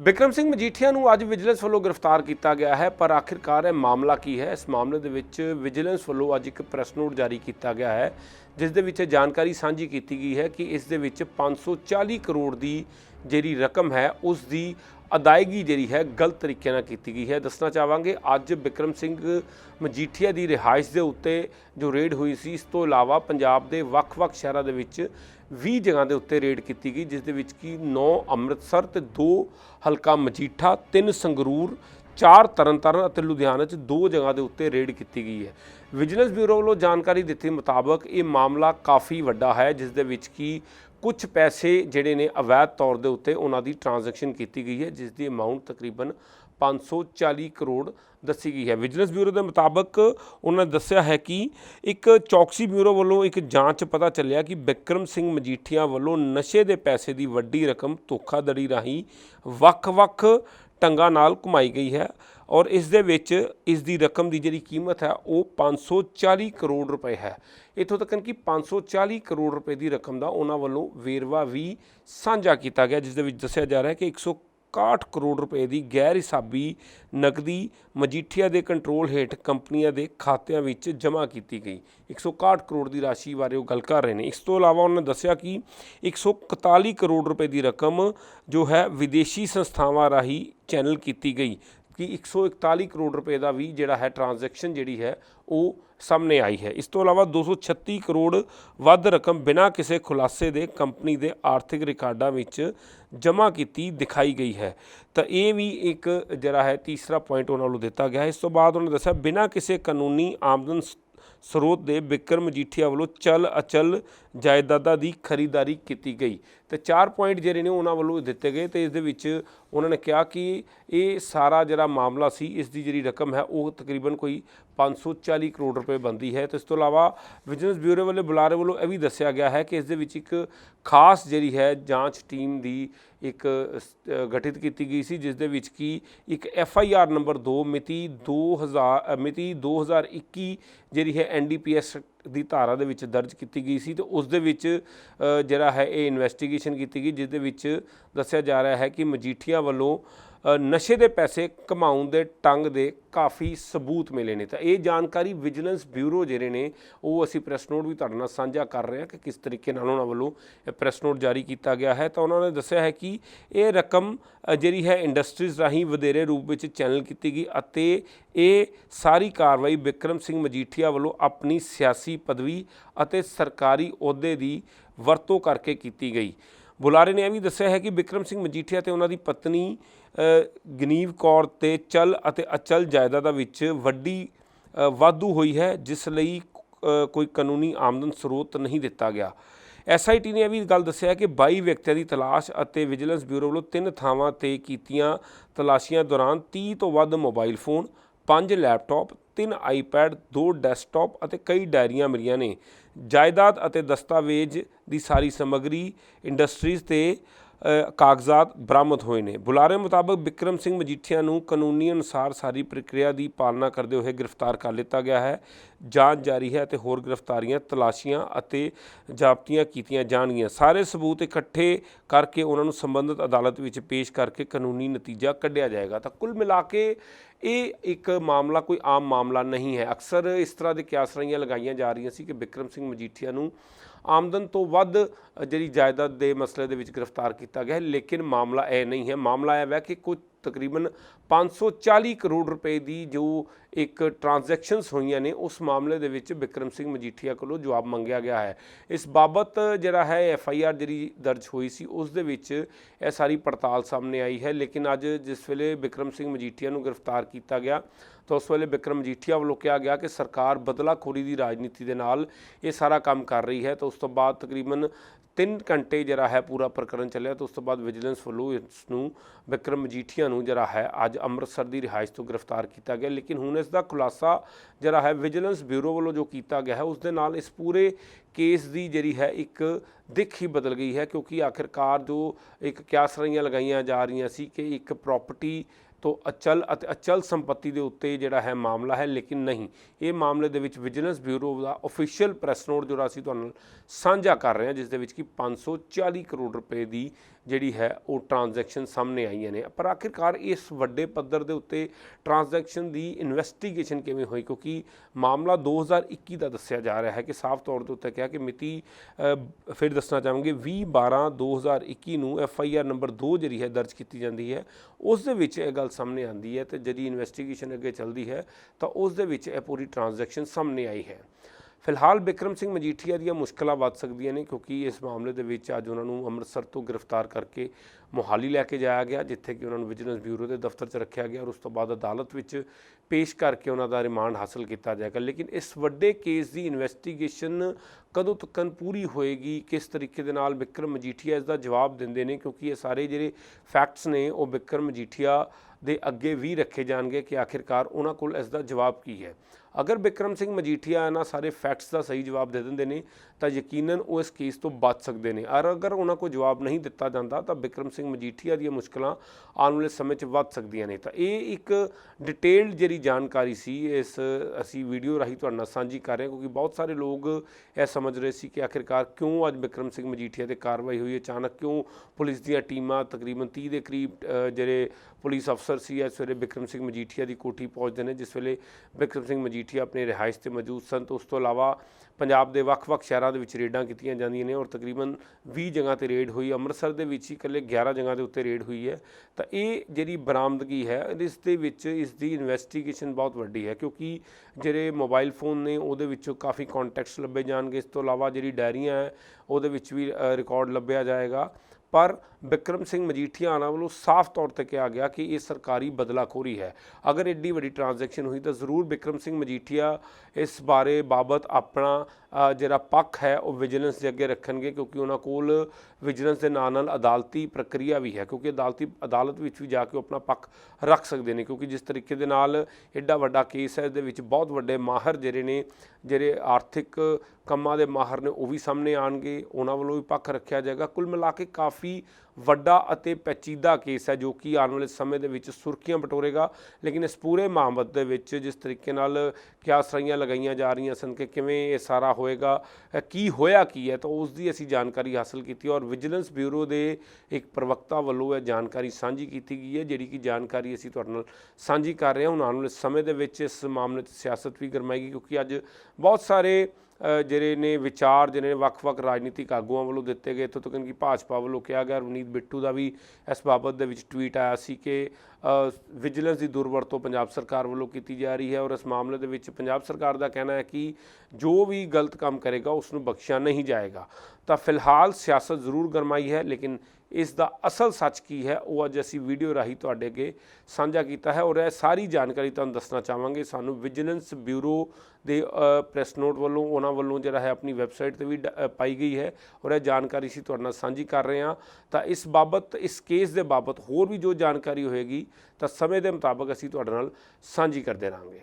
ਬਿਕਰਮ ਸਿੰਘ ਮਜੀਠੀਆ ਨੂੰ ਅੱਜ ਵਿਜੀਲੈਂਸ ਵੱਲੋਂ ਗ੍ਰਿਫਤਾਰ ਕੀਤਾ ਗਿਆ ਹੈ, ਪਰ ਆਖਿਰਕਾਰ ਇਹ ਮਾਮਲਾ ਕੀ ਹੈ? ਇਸ ਮਾਮਲੇ ਦੇ ਵਿੱਚ ਵਿਜੀਲੈਂਸ ਵੱਲੋਂ ਅੱਜ ਇੱਕ ਪ੍ਰੈਸ ਨੋਟ ਜਾਰੀ ਕੀਤਾ ਗਿਆ ਹੈ, ਜਿਸ ਦੇ ਵਿੱਚ ਇਹ ਜਾਣਕਾਰੀ ਸਾਂਝੀ ਕੀਤੀ ਗਈ ਹੈ ਕਿ ਇਸ ਦੇ ਵਿੱਚ 540 ਕਰੋੜ ਦੀ ਜਿਹੜੀ ਰਕਮ ਹੈ, ਉਸ ਦੀ ਅਦਾਇਗੀ ਜਿਹੜੀ ਹੈ, ਗਲਤ ਤਰੀਕੇ ਨਾਲ ਕੀਤੀ ਗਈ ਹੈ। ਦੱਸਣਾ ਚਾਹਾਂਗੇ, ਅੱਜ ਬਿਕਰਮ ਸਿੰਘ ਮਜੀਠੀਆ ਦੀ ਰਿਹਾਇਸ਼ ਦੇ ਉੱਤੇ ਜੋ ਰੇਡ ਹੋਈ ਸੀ, ਇਸ ਤੋਂ ਇਲਾਵਾ ਪੰਜਾਬ ਦੇ ਵੱਖ-ਵੱਖ ਸ਼ਹਿਰਾਂ ਦੇ ਵਿੱਚ 20 ਜਗ੍ਹਾ ਦੇ ਉੱਤੇ ਰੇਡ ਕੀਤੀ ਗਈ ਜਿਸ ਦੇ ਵਿੱਚ ਕੀ 9 ਅੰਮ੍ਰਿਤਸਰ ਤੇ 2 ਹਲਕਾ ਮਜੀਠਾ 3 ਸੰਗਰੂਰ 4 ਤਰਨਤਾਰਨ ਅਤੇ ਲੁਧਿਆਣਾ 'ਚ ਦੋ ਜਗ੍ਹਾ ਦੇ ਉੱਤੇ ਰੇਡ ਕੀਤੀ ਗਈ ਹੈ। ਵਿਜੀਲੈਂਸ ਬਿਊਰੋ ਵੱਲੋਂ ਜਾਣਕਾਰੀ ਦਿੱਤੀ ਮੁਤਾਬਕ ਇਹ ਮਾਮਲਾ ਕਾਫੀ ਵੱਡਾ ਹੈ ਜਿਸ ਦੇ ਵਿੱਚ ਕੀ ਕੁਝ ਪੈਸੇ ਜਿਹੜੇ ਨੇ ਅਵੈਧ ਤੌਰ ਦੇ ਉੱਤੇ ਉਹਨਾਂ ਦੀ ਟ੍ਰਾਂਜੈਕਸ਼ਨ ਕੀਤੀ ਗਈ ਹੈ, ਜਿਸ ਦੀ ਅਮਾਉਂਟ ਤਕਰੀਬਨ 540 ਕਰੋੜ ਦੱਸੀ ਗਈ ਹੈ। ਵਿਜੀਲੈਂਸ ਬਿਊਰੋ ਦੇ ਮੁਤਾਬਕ ਉਹਨਾਂ ਨੇ ਦੱਸਿਆ ਹੈ ਕਿ ਇੱਕ ਚੌਕਸੀ ਬਿਊਰੋ ਵੱਲੋਂ ਇੱਕ ਜਾਂਚ ਪਤਾ ਚੱਲਿਆ ਕਿ ਬਿਕਰਮ ਸਿੰਘ ਮਜੀਠੀਆ ਵੱਲੋਂ ਨਸ਼ੇ ਦੇ ਪੈਸੇ ਦੀ ਵੱਡੀ ਰਕਮ ਧੋਖਾਧੜੀ ਰਾਹੀਂ ਵੱਖ-ਵੱਖ ਢੰਗਾਂ ਨਾਲ ਕਮਾਈ ਗਈ ਹੈ। ਔਰ ਇਸ ਦੇ ਵਿੱਚ ਇਸ ਦੀ ਰਕਮ ਦੀ ਜਿਹੜੀ ਕੀਮਤ ਹੈ, ਉਹ 540 ਕਰੋੜ ਰੁਪਏ ਹੈ। ਇਥੋਂ ਤੱਕ ਕਿ 540 ਕਰੋੜ ਰੁਪਏ ਦੀ ਰਕਮ ਦਾ ਉਹਨਾਂ ਵੱਲੋਂ ਵੇਰਵਾ ਵੀ ਸਾਂਝਾ ਕੀਤਾ ਗਿਆ, ਜਿਸ ਦੇ ਵਿੱਚ ਦੱਸਿਆ ਜਾ ਰਿਹਾ ਹੈ ਕਿ 161 ਕਰੋੜ ਰੁਪਏ ਦੀ ਗੈਰ ਹਿਸਾਬੀ ਨਕਦੀ ਮਜੀਠੀਆ ਦੇ ਕੰਟਰੋਲ ਹੇਠ ਕੰਪਨੀਆਂ ਦੇ ਖਾਤਿਆਂ ਵਿੱਚ ਜਮ੍ਹਾਂ ਕੀਤੀ ਗਈ। 161 ਕਰੋੜ ਦੀ ਰਾਸ਼ੀ ਬਾਰੇ ਉਹ ਗੱਲ ਕਰ ਰਹੇ ਨੇ। ਇਸ ਤੋਂ ਇਲਾਵਾ ਉਹਨਾਂ ਨੇ ਦੱਸਿਆ ਕਿ 141 ਕਰੋੜ ਰੁਪਏ ਦੀ ਰਕਮ ਜੋ ਹੈ, ਵਿਦੇਸ਼ੀ ਸੰਸਥਾਵਾਂ ਰਾਹੀਂ ਚੈਨਲ ਕੀਤੀ ਗਈ। ਕਿ 141 ਕਰੋੜ ਰੁਪਏ ਦਾ ਵੀ ਜਿਹੜਾ ਹੈ ਟ੍ਰਾਂਜੈਕਸ਼ਨ ਜਿਹੜੀ ਹੈ ਉਹ ਸਾਹਮਣੇ ਆਈ ਹੈ। ਇਸ ਤੋਂ ਇਲਾਵਾ 236 ਕਰੋੜ ਵੱਧ ਰਕਮ ਬਿਨਾਂ ਕਿਸੇ ਖੁਲਾਸੇ ਦੇ ਕੰਪਨੀ ਦੇ ਆਰਥਿਕ ਰਿਕਾਰਡਾਂ ਵਿੱਚ ਜਮ੍ਹਾਂ ਕੀਤੀ ਦਿਖਾਈ ਗਈ ਹੈ। ਤਾਂ ਇਹ ਵੀ ਇੱਕ ਜਿਹੜਾ ਹੈ ਤੀਸਰਾ ਪੁਆਇੰਟ ਉਹਨਾਂ ਨੂੰ ਦਿੱਤਾ ਗਿਆ ਇਸ ਤੋਂ ਬਾਅਦ ਉਹਨਾਂ ਨੇ ਦੱਸਿਆ, ਬਿਨਾਂ ਕਿਸੇ ਕਾਨੂੰਨੀ ਆਮਦਨ ਸਰੋਤ ਦੇ ਬਿਕਰਮ ਮਜੀਠੀਆ ਵੱਲੋਂ ਚਲ ਅਚਲ ਜਾਇਦਾਦਾਂ ਦੀ ਖਰੀਦਦਾਰੀ ਕੀਤੀ ਗਈ। ਤੇ ਚਾਰ ਪੁਆਇੰਟ ਜਿਹੜੇ ਨੇ ਉਹਨਾਂ ਵੱਲੋਂ ਦਿੱਤੇ ਗਏ ਤੇ ਇਸ ਦੇ ਵਿੱਚ ਉਹਨਾਂ ਨੇ ਕਿਹਾ ਕਿ ਇਹ ਸਾਰਾ ਜਿਹੜਾ ਮਾਮਲਾ ਸੀ ਇਸ ਦੀ ਜਿਹੜੀ ਰਕਮ ਹੈ ਉਹ ਤਕਰੀਬਨ ਕੋਈ 540 ਕਰੋੜ ਰੁਪਏ ਬੰਦੀ ਹੈ। ਤੇ ਇਸ ਤੋਂ ਇਲਾਵਾ ਵਿਜੀਲੈਂਸ ਬਿਊਰੋ ਵੱਲੋਂ ਬੁਲਾਰੇ ਵੱਲੋਂ ਇਹ ਵੀ ਦੱਸਿਆ ਗਿਆ ਹੈ ਕਿ ਇਸ ਦੇ ਵਿੱਚ ਇੱਕ ਖਾਸ ਜਿਹੜੀ ਹੈ ਜਾਂਚ ਟੀਮ ਦੀ ਇੱਕ ਗਠਿਤ ਕੀਤੀ ਗਈ ਸੀ ਜਿਸ ਦੇ ਵਿੱਚ ਕੀ ਇੱਕ ਐਫ ਆਈ ਆਰ ਨੰਬਰ 2 ਮਿਤੀ 2000 ਅ, ਮਿਤੀ 2021 ਜਿਹੜੀ ਹੈ ਐਨ ਡੀ ਪੀ ਐਸ ਦੀ ਧਾਰਾ ਦੇ ਵਿੱਚ ਦਰਜ ਕੀਤੀ ਗਈ ਸੀ ਤੇ ਉਸ ਦੇ ਵਿੱਚ ਜਿਹੜਾ ਹੈ ਇਹ ਇਨਵੈਸਟੀਗੇਸ਼ਨ ਕੀਤੀ ਗਈ, ਜਿਸ ਦੇ ਵਿੱਚ ਦੱਸਿਆ ਜਾ ਰਿਹਾ ਹੈ ਕਿ ਮਜੀਠੀਆ ਵੱਲੋਂ ਨਸ਼ੇ ਦੇ ਪੈਸੇ ਕਮਾਉਣ ਦੇ ਟੰਗ ਦੇ ਕਾਫੀ ਸਬੂਤ ਮਿਲੇ ਨੇ। ਤਾਂ ਇਹ ਜਾਣਕਾਰੀ ਵਿਜੀਲੈਂਸ ਬਿਊਰੋ ਜਿਹੜੇ ਨੇ, ਉਹ ਅਸੀਂ ਪ੍ਰੈਸ ਨੋਟ ਵੀ ਤੁਹਾਡੇ ਨਾਲ ਸਾਂਝਾ ਕਰ ਰਹੇ ਹਾਂ ਕਿ ਕਿਸ ਤਰੀਕੇ ਨਾਲ ਉਹਨਾਂ ਵੱਲੋਂ ਪ੍ਰੈਸ ਨੋਟ ਜਾਰੀ ਕੀਤਾ ਗਿਆ ਹੈ। ਤਾਂ ਉਹਨਾਂ ਨੇ ਦੱਸਿਆ ਹੈ ਕਿ ਇਹ ਰਕਮ ਜਿਹੜੀ ਹੈ ਇੰਡਸਟਰੀਜ਼ ਰਾਹੀਂ ਵਧੇਰੇ ਰੂਪ ਵਿੱਚ ਚੈਨਲ ਕੀਤੀ ਗਈ ਅਤੇ ਇਹ ਸਾਰੀ ਕਾਰਵਾਈ ਬਿਕਰਮ ਸਿੰਘ ਮਜੀਠੀਆ ਵੱਲੋਂ ਆਪਣੀ ਸਿਆਸੀ ਪਦਵੀ ਅਤੇ ਸਰਕਾਰੀ ਅਹੁਦੇ ਦੀ ਵਰਤੋਂ ਕਰਕੇ ਕੀਤੀ ਗਈ। ਬੁਲਾਰੇ ਨੇ ਇਹ ਵੀ ਦੱਸਿਆ ਹੈ ਕਿ ਬਿਕਰਮ ਸਿੰਘ ਮਜੀਠੀਆ ਤੇ ਉਹਨਾਂ ਦੀ ਪਤਨੀ ਗਨੀਵ ਕੌਰ ਤੇ ਚਲ ਅਤੇ ਅਚਲ ਜਾਇਦਾਦਾਂ ਵਿੱਚ ਵੱਡੀ ਵਾਧੂ ਹੋਈ ਹੈ, ਜਿਸ ਲਈ ਕੋਈ ਕਾਨੂੰਨੀ ਆਮਦਨ ਸਰੋਤ ਨਹੀਂ ਦਿੱਤਾ ਗਿਆ। ਐਸਆਈਟੀ ਨੇ ਇਹ ਵੀ ਗੱਲ ਦੱਸਿਆ ਕਿ 22 ਵਿਅਕਤੀਆਂ ਦੀ ਤਲਾਸ਼ ਅਤੇ ਵਿਜੀਲੈਂਸ ਬਿਊਰੋ ਵੱਲੋਂ ਤਿੰਨ ਥਾਵਾਂ ਤੇ ਕੀਤੀਆਂ ਤਲਾਸ਼ੀਆਂ ਦੌਰਾਨ 30 ਤੋਂ ਵੱਧ ਮੋਬਾਈਲ ਫੋਨ, ਪੰਜ ਲੈਪਟਾਪ ਤਿੰਨ ਆਈਪੈਡ, ਦੋ ਡੈਸਕਟਾਪ ਅਤੇ ਕਈ ਡਾਇਰੀਆਂ ਮਿਲੀਆਂ ਨੇ। ਜਾਇਦਾਦ ਅਤੇ ਦਸਤਾਵੇਜ਼ ਦੀ ਸਾਰੀ ਸਮੱਗਰੀ ਇੰਡਸਟਰੀਜ਼ ਤੇ ਕਾਗਜ਼ਾਤ ਬਰਾਮਦ ਹੋਏ ਨੇ। ਬੁਲਾਰੇ ਮੁਤਾਬਕ ਬਿਕਰਮ ਸਿੰਘ ਮਜੀਠੀਆ ਨੂੰ ਕਾਨੂੰਨੀ ਅਨੁਸਾਰ ਸਾਰੀ ਪ੍ਰਕਿਰਿਆ ਦੀ ਪਾਲਣਾ ਕਰਦੇ ਹੋਏ ਗ੍ਰਿਫਤਾਰ ਕਰ ਲਿੱਤਾ ਗਿਆ ਹੈ। ਜਾਂਚ ਜਾਰੀ ਹੈ ਤੇ ਹੋਰ ਗ੍ਰਿਫਤਾਰੀਆਂ, ਤਲਾਸ਼ੀਆਂ ਅਤੇ ਜ਼ਾਬਤੀਆਂ ਕੀਤੀਆਂ ਜਾਣਗੀਆਂ। ਸਾਰੇ ਸਬੂਤ ਇਕੱਠੇ ਕਰਕੇ ਉਹਨਾਂ ਨੂੰ ਸੰਬੰਧਿਤ ਅਦਾਲਤ ਵਿੱਚ ਪੇਸ਼ ਕਰਕੇ ਕਾਨੂੰਨੀ ਨਤੀਜਾ ਕੱਢਿਆ ਜਾਏਗਾ। ਤਾਂ ਕੁੱਲ ਮਿਲਾ ਕੇ ਇਹ ਇੱਕ ਮਾਮਲਾ ਕੋਈ ਆਮ ਮਾਮਲਾ ਨਹੀਂ ਹੈ। ਅਕਸਰ ਇਸ ਤਰ੍ਹਾਂ ਦੇ ਕਿਆਸਰਾਈਆਂ ਲਗਾਈਆਂ ਜਾ ਰਹੀਆਂ ਸੀ ਕਿ ਬਿਕਰਮ ਸਿੰਘ ਮਜੀਠੀਆ ਨੂੰ ਆਮਦਨ ਤੋਂ ਵੱਧ ਜਿਹੜੀ ਜਾਇਦਾਦ ਦੇ ਮਸਲੇ ਦੇ ਵਿੱਚ ਗ੍ਰਿਫਤਾਰ ਕੀਤਾ ਗਿਆ ਹੈ, ਲੇਕਿਨ ਮਾਮਲਾ ਇਹ ਨਹੀਂ ਹੈ। ਮਾਮਲਾ ਇਹ ਹੈ ਕਿ ਕੁਝ ਤਕਰੀਬਨ 540 ਕਰੋੜ ਰੁਪਏ ਦੀ ਜੋ ਇੱਕ ਟ੍ਰਾਂਜੈਕਸ਼ਨਸ ਹੋਈਆਂ ਨੇ, ਉਸ ਮਾਮਲੇ ਦੇ ਵਿੱਚ ਬਿਕਰਮ ਸਿੰਘ ਮਜੀਠੀਆ ਕੋਲੋਂ ਜਵਾਬ ਮੰਗਿਆ ਗਿਆ ਹੈ। ਇਸ ਬਾਬਤ ਜਿਹੜਾ ਹੈ, ਐਫ ਆਈ ਆਰ ਜਿਹੜੀ ਦਰਜ ਹੋਈ ਸੀ, ਉਸ ਦੇ ਵਿੱਚ ਇਹ ਸਾਰੀ ਪੜਤਾਲ ਸਾਹਮਣੇ ਆਈ ਹੈ। ਲੇਕਿਨ ਅੱਜ ਜਿਸ ਵੇਲੇ ਬਿਕਰਮ ਸਿੰਘ ਮਜੀਠੀਆ ਨੂੰ ਗ੍ਰਿਫਤਾਰ ਕੀਤਾ ਗਿਆ, ਤਾਂ ਉਸ ਵੇਲੇ ਬਿਕਰਮ ਮਜੀਠੀਆ ਵੱਲੋਂ ਕਿਹਾ ਗਿਆ ਕਿ ਸਰਕਾਰ ਬਦਲਾਖੋਰੀ ਦੀ ਰਾਜਨੀਤੀ ਦੇ ਨਾਲ ਇਹ ਸਾਰਾ ਕੰਮ ਕਰ ਰਹੀ ਹੈ। ਤਾਂ ਉਸ ਤੋਂ ਬਾਅਦ ਤਕਰੀਬਨ 3 ਘੰਟੇ ਜਿਹੜਾ ਹੈ ਪੂਰਾ ਪ੍ਰਕਰਨ ਚੱਲਿਆ। ਤੇ ਉਸ ਤੋਂ ਬਾਅਦ ਵਿਜੀਲੈਂਸ ਵੱਲੋਂ ਇਸ ਨੂੰ ਵਿਕਰਮ ਮਜੀਠੀਆ ਨੂੰ ਜਿਹੜਾ ਹੈ, ਅੱਜ ਅੰਮ੍ਰਿਤਸਰ ਦੀ ਰਿਹਾਇਸ਼ ਤੋਂ ਗ੍ਰਿਫਤਾਰ ਕੀਤਾ ਗਿਆ। ਲੇਕਿਨ ਹੁਣ ਇਸ ਦਾ ਖੁਲਾਸਾ ਜਿਹੜਾ ਹੈ ਵਿਜੀਲੈਂਸ ਬਿਊਰੋ ਵੱਲੋਂ ਜੋ ਕੀਤਾ ਗਿਆ ਹੈ, ਉਸ ਦੇ ਨਾਲ ਇਸ ਪੂਰੇ ਕੇਸ ਦੀ ਜਿਹੜੀ ਹੈ ਇੱਕ ਦਿੱਖ ਹੀ ਬਦਲ ਗਈ ਹੈ, ਕਿਉਂਕਿ ਆਖਿਰਕਾਰ ਜੋ ਇੱਕ ਕਿਆਸਰਾਈਆਂ ਲਗਾਈਆਂ ਜਾ ਰਹੀਆਂ ਸੀ ਕਿ ਇੱਕ ਪ੍ਰਾਪਰਟੀ ਤੋਂ ਅਚਲ ਅਤੇ ਅਚਲ ਸੰਪਤੀ ਦੇ ਉੱਤੇ ਜਿਹੜਾ ਹੈ ਮਾਮਲਾ ਹੈ, ਲੇਕਿਨ ਨਹੀਂ। ਇਹ ਮਾਮਲੇ ਦੇ ਵਿੱਚ ਵਿਜੀਲੈਂਸ ਬਿਊਰੋ ਦਾ ਅਫੀਸ਼ੀਅਲ ਪ੍ਰੈਸ ਨੋਟ ਜਿਹੜਾ ਅਸੀਂ ਤੁਹਾਨੂੰ ਨਾਲ ਸਾਂਝਾ ਕਰ ਰਹੇ ਹਾਂ, ਜਿਸ ਦੇ ਵਿੱਚ ਕਿ 540 ਕਰੋੜ ਰੁਪਏ ਦੀ ਜਿਹੜੀ ਹੈ ਉਹ ਟ੍ਰਾਂਜੈਕਸ਼ਨ ਸਾਹਮਣੇ ਆਈਆਂ ਨੇ। ਪਰ ਆਖਿਰਕਾਰ ਇਸ ਵੱਡੇ ਪੱਧਰ ਦੇ ਉੱਤੇ ਟ੍ਰਾਂਜੈਕਸ਼ਨ ਦੀ ਇਨਵੈਸਟੀਗੇਸ਼ਨ ਕਿਵੇਂ ਹੋਈ? ਕਿਉਂਕਿ ਮਾਮਲਾ 2021 ਦਾ ਦੱਸਿਆ ਜਾ ਰਿਹਾ ਹੈ ਕਿ ਸਾਫ਼ ਤੌਰ ਦੇ ਉੱਤੇ ਕਿਹਾ ਕਿ ਮਿਤੀ ਫਿਰ ਦੱਸਣਾ ਚਾਹਾਂਗੇ 20 12 2021 ਨੂੰ ਐਫ ਆਈ ਆਰ ਨੰਬਰ 2 ਜਿਹੜੀ ਹੈ ਦਰਜ ਕੀਤੀ ਜਾਂਦੀ ਹੈ। ਉਸ ਦੇ ਵਿੱਚ ਇਹ ਗੱਲ ਸਾਹਮਣੇ ਆਂਦੀ ਹੈ ਤੇ ਜਿਹੜੀ ਇਨਵੈਸਟੀਗੇਸ਼ਨ ਅੱਗੇ ਚੱਲਦੀ ਹੈ ਤਾਂ ਉਸ ਦੇ ਵਿੱਚ ਇਹ ਪੂਰੀ ਟ੍ਰਾਂਜੈਕਸ਼ਨ ਸਾਹਮਣੇ ਆਈ ਹੈ। ਫਿਲਹਾਲ ਬਿਕਰਮ ਸਿੰਘ ਮਜੀਠੀਆ ਦੀਆਂ ਮੁਸ਼ਕਲਾਂ ਵੱਧ ਸਕਦੀਆਂ ਨੇ ਕਿਉਂਕਿ ਇਸ ਮਾਮਲੇ ਦੇ ਵਿੱਚ ਅੱਜ ਉਹਨਾਂ ਨੂੰ ਅੰਮ੍ਰਿਤਸਰ ਤੋਂ ਗ੍ਰਿਫਤਾਰ ਕਰਕੇ ਮੋਹਾਲੀ ਲੈ ਕੇ ਜਾਇਆ ਗਿਆ, ਜਿੱਥੇ ਕਿ ਉਹਨਾਂ ਨੂੰ ਵਿਜੀਲੈਂਸ ਬਿਊਰੋ ਦੇ ਦਫ਼ਤਰ 'ਚ ਰੱਖਿਆ ਗਿਆ ਔਰ ਉਸ ਤੋਂ ਬਾਅਦ ਅਦਾਲਤ ਵਿੱਚ ਪੇਸ਼ ਕਰਕੇ ਉਹਨਾਂ ਦਾ ਰਿਮਾਂਡ ਹਾਸਲ ਕੀਤਾ ਜਾਏਗਾ। ਲੇਕਿਨ ਇਸ ਵੱਡੇ ਕੇਸ ਦੀ ਇਨਵੈਸਟੀਗੇਸ਼ਨ ਕਦੋਂ ਤੱਕਨ ਪੂਰੀ ਹੋਏਗੀ, ਕਿਸ ਤਰੀਕੇ ਦੇ ਨਾਲ ਬਿਕਰਮ ਮਜੀਠੀਆ ਇਸ ਦਾ ਜਵਾਬ ਦਿੰਦੇ ਨੇ, ਕਿਉਂਕਿ ਇਹ ਸਾਰੇ ਜਿਹੜੇ ਫੈਕਟਸ ਨੇ ਉਹ ਬਿਕਰਮ ਮਜੀਠੀਆ ਦੇ ਅੱਗੇ ਵੀ ਰੱਖੇ ਜਾਣਗੇ ਕਿ ਆਖਿਰਕਾਰ ਉਹਨਾਂ ਕੋਲ ਇਸ ਦਾ ਜਵਾਬ ਕੀ ਹੈ। ਅਗਰ ਬਿਕਰਮ ਸਿੰਘ ਮਜੀਠੀਆ ਇਹਨਾਂ ਸਾਰੇ ਫੈਕਟਸ ਦਾ ਸਹੀ ਜਵਾਬ ਦੇ ਦਿੰਦੇ ਨੇ ਤਾਂ ਯਕੀਨਨ ਉਹ ਇਸ ਕੇਸ ਤੋਂ ਬਚ ਸਕਦੇ ਨੇ। ਔਰ ਅਗਰ ਉਹਨਾਂ ਕੋਲ ਜਵਾਬ ਨਹੀਂ ਦਿੱਤਾ ਜਾਂਦਾ, ਤਾਂ ਬਿਕਰਮ ਸਿੰਘ ਮਜੀਠੀਆ ਦੀਆਂ ਮੁਸ਼ਕਲਾਂ ਆਉਣ ਵਾਲੇ ਸਮੇਂ 'ਚ ਵੱਧ ਸਕਦੀਆਂ ਨੇ। ਤਾਂ ਇਹ ਇੱਕ ਡਿਟੇਲਡ ਜਿਹੜੀ ਜਾਣਕਾਰੀ ਸੀ, ਇਸ ਅਸੀਂ ਵੀਡੀਓ ਰਾਹੀਂ ਤੁਹਾਡੇ ਨਾਲ ਸਾਂਝੀ ਕਰ ਰਹੇ ਹਾਂ, ਕਿਉਂਕਿ ਬਹੁਤ ਸਾਰੇ ਲੋਕ ਇਹ ਸਮਝ ਰਹੇ ਸੀ ਕਿ ਆਖਿਰਕਾਰ ਕਿਉਂ ਅੱਜ ਬਿਕਰਮ ਸਿੰਘ ਮਜੀਠੀਆ ਤੇ ਕਾਰਵਾਈ ਹੋਈ ਅਚਾਨਕ ਕਿਉਂ ਪੁਲਿਸ ਦੀਆਂ ਟੀਮਾਂ ਤਕਰੀਬਨ 30 ਦੇ ਕਰੀਬ ਜਿਹੜੇ ਪੁਲਿਸ ਅਫਸਰ ਸੀ, ਇਸ ਵੇਲੇ ਬਿਕਰਮ ਸਿੰਘ ਮਜੀਠੀਆ ਦੀ ਕੋਠੀ ਪਹੁੰਚਦੇ ਨੇ, ਜਿਸ ਵੇਲੇ ਬਿਕਰਮ ਸਿੰਘ ਮਜੀਠੀਆ ਆਪਣੇ ਰਿਹਾਇਸ਼ ਤੇ ਮੌਜੂਦ ਸਨ। ਤੇ ਉਸ ਤੋਂ ਇਲਾਵਾ ਪੰਜਾਬ ਦੇ ਵੱਖ-ਵੱਖ ਸ਼ਹਿਰਾਂ ਦੇ ਵਿੱਚ ਰੇਡਾਂ ਕੀਤੀਆਂ ਜਾਂਦੀਆਂ ਨੇ ਔਰ ਤਕਰੀਬਨ 20 ਜਗ੍ਹਾ ਤੇ ਰੇਡ ਹੋਈ। ਅੰਮ੍ਰਿਤਸਰ ਦੇ ਵਿੱਚ ਹੀ ਇਕੱਲੇ 11 ਜਗ੍ਹਾ ਦੇ ਉੱਤੇ ਰੇਡ ਹੋਈ ਹੈ। ਤਾਂ ਇਹ ਜਿਹੜੀ ਬਰਾਮਦਗੀ ਹੈ, ਇਸ ਦੇ ਵਿੱਚ ਇਸ ਦੀ ਇਨਵੈਸਟੀਗੇਸ਼ਨ ਬਹੁਤ ਵੱਡੀ ਹੈ ਕਿਉਂਕਿ ਜਿਹੜੇ ਮੋਬਾਈਲ ਫੋਨ ਨੇ, ਉਹਦੇ ਵਿੱਚੋਂ ਕਾਫੀ ਕੰਟੈਕਟਸ ਲੱਭੇ ਜਾਣਗੇ। ਇਸ ਤੋਂ ਇਲਾਵਾ ਜਿਹੜੀ ਡਾਇਰੀਆਂ ਹੈ, ਉਹਦੇ ਵਿੱਚ ਵੀ ਰਿਕਾਰਡ ਲੱਭਿਆ ਜਾਏਗਾ। ਪਰ ਬਿਕਰਮ ਸਿੰਘ ਮਜੀਠੀਆ ਆਣਾ ਵੱਲੋਂ ਸਾਫ਼ ਤੌਰ ਤੇ ਕਿਹਾ ਗਿਆ ਕਿ ਇਹ ਸਰਕਾਰੀ ਬਦਲਾਖੋਰੀ ਹੈ। ਅਗਰ ਐਡੀ ਵੱਡੀ ਟ੍ਰਾਂਜੈਕਸ਼ਨ ਹੋਈ ਤਾਂ ਜ਼ਰੂਰ ਬਿਕਰਮ ਸਿੰਘ ਮਜੀਠੀਆ ਇਸ ਬਾਰੇ ਬਾਬਤ ਆਪਣਾ ਜਿਹੜਾ ਪੱਖ ਹੈ, ਉਹ ਵਿਜੀਲੈਂਸ ਦੇ ਅੱਗੇ ਰੱਖਣਗੇ, ਕਿਉਂਕਿ ਉਹਨਾਂ ਕੋਲ ਵਿਜੀਲੈਂਸ ਦੇ ਨਾਲ ਨਾਲ ਅਦਾਲਤੀ ਪ੍ਰਕਿਰਿਆ ਵੀ ਹੈ, ਕਿਉਂਕਿ ਅਦਾਲਤੀ, ਅਦਾਲਤ ਵਿੱਚ ਵੀ ਜਾ ਕੇ ਉਹ ਆਪਣਾ ਪੱਖ ਰੱਖ ਸਕਦੇ ਨੇ, ਕਿਉਂਕਿ ਜਿਸ ਤਰੀਕੇ ਦੇ ਨਾਲ ਐਡਾ ਵੱਡਾ ਕੇਸ ਹੈ ਇਸ ਦੇ ਵਿੱਚ ਬਹੁਤ ਵੱਡੇ ਮਾਹਰ ਜਿਹੜੇ ਨੇ, ਜਿਹੜੇ ਆਰਥਿਕ ਕੰਮਾਂ ਦੇ ਮਾਹਰ ਨੇ, ਉਹ ਵੀ ਸਾਹਮਣੇ ਆਣਗੇ ਉਹਨਾਂ ਵੱਲੋਂ ਵੀ ਪੱਖ ਰੱਖਿਆ ਜਾਏਗਾ। ਕੁੱਲ ਮਿਲਾ ਕੇ ਕਾਫੀ ਵੱਡਾ ਅਤੇ ਪੈਚੀਦਾ ਕੇਸ ਹੈ ਜੋ ਕਿ ਆਉਣ ਵਾਲੇ ਸਮੇਂ ਦੇ ਵਿੱਚ ਸੁਰਖੀਆਂ ਬਟੋਰੇਗਾ। ਲੇਕਿਨ ਇਸ ਪੂਰੇ ਮਾਮਲੇ ਦੇ ਵਿੱਚ ਜਿਸ ਤਰੀਕੇ ਨਾਲ ਕਿਆਸਰਾਈਆਂ ਲਗਾਈਆਂ ਜਾ ਰਹੀਆਂ ਸਨ ਕਿ ਕਿਵੇਂ ਇਹ ਸਾਰਾ ਹੋਏਗਾ ਕੀ ਹੋਇਆ ਕੀ ਹੈ, ਤਾਂ ਉਸ ਦੀ ਅਸੀਂ ਜਾਣਕਾਰੀ ਹਾਸਲ ਕੀਤੀ ਔਰ ਵਿਜੀਲੈਂਸ ਬਿਊਰੋ ਦੇ ਇੱਕ ਪ੍ਰਵਕਤਾ ਵੱਲੋਂ ਇਹ ਜਾਣਕਾਰੀ ਸਾਂਝੀ ਕੀਤੀ ਗਈ ਹੈ, ਜਿਹੜੀ ਕਿ ਜਾਣਕਾਰੀ ਅਸੀਂ ਤੁਹਾਡੇ ਨਾਲ ਸਾਂਝੀ ਕਰ ਰਹੇ ਹਾਂ। ਹੁਣ ਆਉਣ ਵਾਲੇ ਸਮੇਂ ਦੇ ਵਿੱਚ ਇਸ ਮਾਮਲੇ 'ਚ ਸਿਆਸਤ ਵੀ ਗਰਮਾਏਗੀ ਕਿਉਂਕਿ ਅੱਜ ਬਹੁਤ ਸਾਰੇ ਜਿਹੜੇ ਨੇ ਵਿਚਾਰ, ਜਿਹੜੇ ਨੇ ਵੱਖ-ਵੱਖ ਰਾਜਨੀਤਿਕ ਆਗੂਆਂ ਵੱਲੋਂ ਦਿੱਤੇ ਗਏ, ਇੱਥੋਂ ਤੱਕ ਕਿ ਭਾਜਪਾ ਵੱਲੋਂ ਕਿਹਾ ਗਿਆ, ਰਵਨੀਤ ਬਿੱਟੂ ਦਾ ਵੀ ਇਸ ਬਾਬਤ ਦੇ ਵਿੱਚ ਟਵੀਟ ਆਇਆ ਸੀ ਕਿ ਵਿਜੀਲੈਂਸ ਦੀ ਦੁਰਵਰਤੋਂ ਪੰਜਾਬ ਸਰਕਾਰ ਵੱਲੋਂ ਕੀਤੀ ਜਾ ਰਹੀ ਹੈ ਔਰ ਇਸ ਮਾਮਲੇ ਦੇ ਵਿੱਚ ਪੰਜਾਬ ਸਰਕਾਰ ਦਾ ਕਹਿਣਾ ਹੈ ਕਿ ਜੋ ਵੀ ਗਲਤ ਕੰਮ ਕਰੇਗਾ ਉਸ ਨੂੰ ਬਖਸ਼ਿਆ ਨਹੀਂ ਜਾਏਗਾ। ਤਾਂ ਫਿਲਹਾਲ ਸਿਆਸਤ ਜ਼ਰੂਰ ਗਰਮਾਈ ਹੈ, ਲੇਕਿਨ ਇਸ ਦਾ ਅਸਲ ਸੱਚ ਕੀ ਹੈ, ਉਹ ਅੱਜ ਅਸੀਂ ਵੀਡੀਓ ਰਾਹੀਂ ਤੁਹਾਡੇ ਅੱਗੇ ਸਾਂਝਾ ਕੀਤਾ ਹੈ ਔਰ ਇਹ ਸਾਰੀ ਜਾਣਕਾਰੀ ਤੁਹਾਨੂੰ ਦੱਸਣਾ ਚਾਹਾਂਗੇ। ਸਾਨੂੰ ਵਿਜੀਲੈਂਸ ਬਿਊਰੋ ਦੇ ਪ੍ਰੈਸ ਨੋਟ ਵੱਲੋਂ, ਉਹਨਾਂ ਵੱਲੋਂ ਜਿਹੜਾ ਹੈ ਆਪਣੀ ਵੈਬਸਾਈਟ ਤੇ ਵੀ ਡ- ਪਾਈ ਗਈ ਹੈ ਔਰ ਇਹ ਜਾਣਕਾਰੀ ਅਸੀਂ ਤੁਹਾਡੇ ਨਾਲ ਸਾਂਝੀ ਕਰ ਰਹੇ ਹਾਂ। ਤਾਂ ਇਸ ਬਾਬਤ, ਇਸ ਕੇਸ ਦੇ ਬਾਬਤ ਹੋਰ ਵੀ ਜੋ ਜਾਣਕਾਰੀ ਹੋਏਗੀ, ਤਾਂ ਸਮੇਂ ਦੇ ਮੁਤਾਬਕ ਅਸੀਂ ਤੁਹਾਡੇ ਨਾਲ ਸਾਂਝੀ ਕਰਦੇ ਰਹਾਂਗੇ।